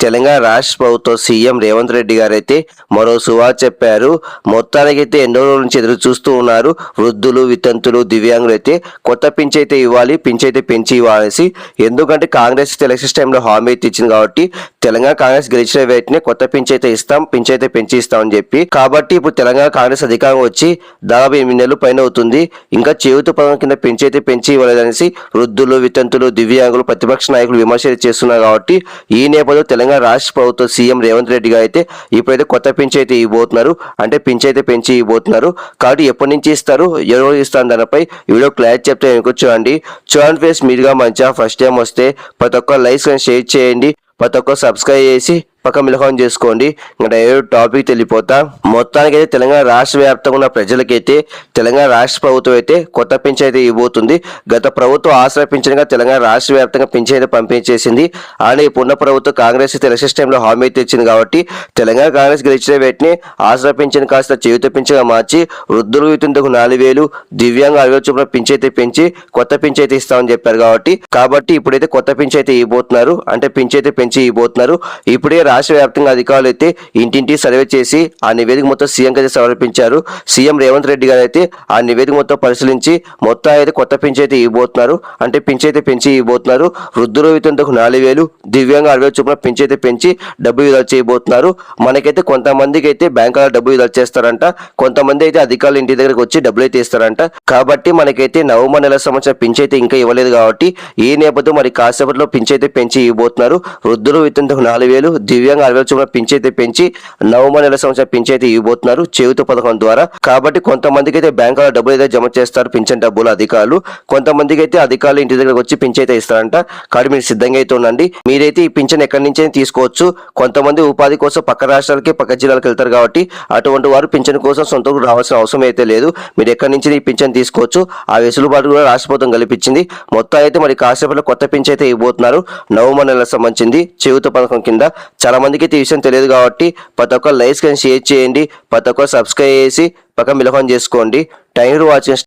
తెలంగాణ రాష్ట్ర ప్రభుత్వ సీఎం రేవంత్ రెడ్డి గారు అయితే మరో సువా చెప్పారు. మొత్తానికైతే ఎన్నో రోజుల నుంచి ఎదురు చూస్తూ ఉన్నారు. వృద్ధులు వితంతులు దివ్యాంగులు అయితే కొత్త పింఛ్ అయితే ఇవ్వాలి పింఛ్ అయితే పెంచి ఇవ్వాలనేసి. ఎందుకంటే కాంగ్రెస్ ఎలక్షన్స్ టైంలో హామీ అయితే ఇచ్చింది కాబట్టి తెలంగాణ కాంగ్రెస్ గెలిచిన వెంటనే కొత్త పింఛ్ అయితే ఇస్తాం పింఛ్ అయితే పెంచి అని చెప్పి. కాబట్టి ఇప్పుడు తెలంగాణ కాంగ్రెస్ అధికారం వచ్చి దాదాపు ఎనిమిది నెలలు పైన అవుతుంది. ఇంకా చేయుత పదం కింద పెంచి అయితే పెంచి ఇవ్వలేదనేసి వృద్ధులు వితంతులు దివ్యాంగులు ప్రతిపక్ష నాయకులు విమర్శలు చేస్తున్నారు కాబట్టి ఈ నేపథ్యంలో తెలంగాణ రాష్ట్ర ప్రభుత్వ సీఎం రేవంత్ రెడ్డి గారు అయితే ఇప్పుడైతే కొత్త పింఛ్ అయితే ఇవ్వబోతున్నారు. అంటే పింఛ్ అయితే పెంచి ఇవ్వబోతున్నారు. కాబట్టి ఎప్పటి నుంచి ఇస్తారు? ఎవరు ఇస్తారు దానిపై? వీడియో క్లారిటీ చెప్తే వెనుక చూడండి. చూడండి ఫేస్ మీరుగా మంచిగా ఫస్ట్ టైం వస్తే ప్రతి ఒక్క లైక్స్ కానీ షేర్ చేయండి. ప్రతి ఒక్క సబ్స్క్రైబ్ చేసి పక్క మిలకం చేసుకోండి. ఇంకా డైరెక్ట్ టాపిక్ మొత్తానికి మొత్తానికైతే తెలంగాణ రాష్ట్ర వ్యాప్తంగా ఉన్న ప్రజలకైతే తెలంగాణ రాష్ట్ర ప్రభుత్వం అయితే కొత్త పింఛన్ అయితే ఇవ్వబోతుంది. గత ప్రభుత్వం ఆశ్రయ పింఛన్గా తెలంగాణ రాష్ట్ర వ్యాప్తంగా పింఛన్ అయితే పంపించేసింది. అలానే ఇప్పుడున్న ప్రభుత్వం కాంగ్రెస్ అయితే ఎలక్షన్ టైంలో హామీ అయితే ఇచ్చింది కాబట్టి తెలంగాణ కాంగ్రెస్ గెలిచిన వెంటనే ఆశ్రయ పింఛన్ కాస్త జీవిత పింఛన్గా మార్చి వృద్ధులు వితంతకు నాలుగు వేలు దివ్యాంగ అరవై చొప్పున పింఛ్ అయితే పెంచి కొత్త పింఛ అయితే ఇస్తామని చెప్పారు కాబట్టి కాబట్టి ఇప్పుడైతే కొత్త పింఛ అయితే ఇవ్వబోతున్నారు. అంటే పింఛ అయితే పెంచి ఇవ్వబోతున్నారు. ఇప్పుడే రాష్ట్ర వ్యాప్తంగా అధికారులు అయితే ఇంటింటి సర్వే చేసి ఆ నివేదిక మొత్తం సీఎం అయితే సమర్పించారు. సీఎం రేవంత్ రెడ్డి గారు అయితే ఆ నివేదిక మొత్తం పరిశీలించి మొత్తం అయితే కొత్త పింఛ్ అయితే ఇవ్వబోతున్నారు. అంటే పింఛ్ అయితే పెంచి ఇవ్వబోతున్నారు. వృద్ధులు వితంతకు నాలుగు వేలు దివ్యాంగ అరవై చొప్పున పింఛ్ అయితే పెంచి డబ్బు విడుదల చేయబోతున్నారు. మనకైతే కొంతమందికి అయితే బ్యాంకులో డబ్బు విడుదల చేస్తారంట. కొంతమంది అయితే అధికారులు ఇంటి దగ్గరకు వచ్చి డబ్బులు అయితే ఇస్తారంట. కాబట్టి మనకైతే నవంబర్ నెల సంవత్సరం పింఛ్ అయితే ఇంకా ఇవ్వలేదు కాబట్టి ఈ నేపథ్యం మరి కాసేపట్లో పింఛ్ అయితే పెంచి ఇవ్వబోతున్నారు. వృద్ధులు వితంతకు నాలుగు వేలు దివ్యాంగ అరవై చొప్పున పింఛ్ అయితే పెంచి నవంబర్ నెల సంవత్సరం పింఛ్ అయితే ఇవ్వబోతున్నారు. చేయుత పథకం ద్వారా కాబట్టి కొంతమందికి అయితే బ్యాంకులో డబ్బులు అయితే జమ చేస్తారు పింఛన్ డబ్బులు అధికారులు. కొంతమందికి అయితే అధికారులు ఇంటి దగ్గరకు వచ్చి పింఛైతే అయితే ఇస్తారంట. కాబట్టి మీరు సిద్ధంగా అయితే ఉండండి. మీరైతే ఈ పింఛన్ ఎక్కడి నుంచి తీసుకోవచ్చు. కొంతమంది ఉపాధి కోసం పక్క రాష్ట్రాలకి పక్క జిల్లాలకు వెళ్తారు కాబట్టి అటువంటి వారు పింఛన్ కోసం సొంత ఊరు రావాల్సిన అవసరం అయితే లేదు. మీరు ఎక్కడి నుంచి ఈ పింఛన్ తీసుకోవచ్చు. ఆ వెసులుబాటు కూడా రాష్ట్ర ప్రభుత్వం కల్పించింది. మొత్తం అయితే మరి కాసేపట్లో కొత్త పింఛన్ అయితే ఇవ్వబోతున్నారు. నవంబర్ నెలకు సంబంధించింది. చేయుత పథకం కింద చాలా మందికి అయితే ఈ విషయం తెలియదు కాబట్టి ప్రతి ఒక్క లైక్స్ కానీ షేర్ చేయండి ప్రతి ఒక్క సబ్స్క్రైబ్ చేసి పక్కన మిలకం చేసుకోండి. Thank you watching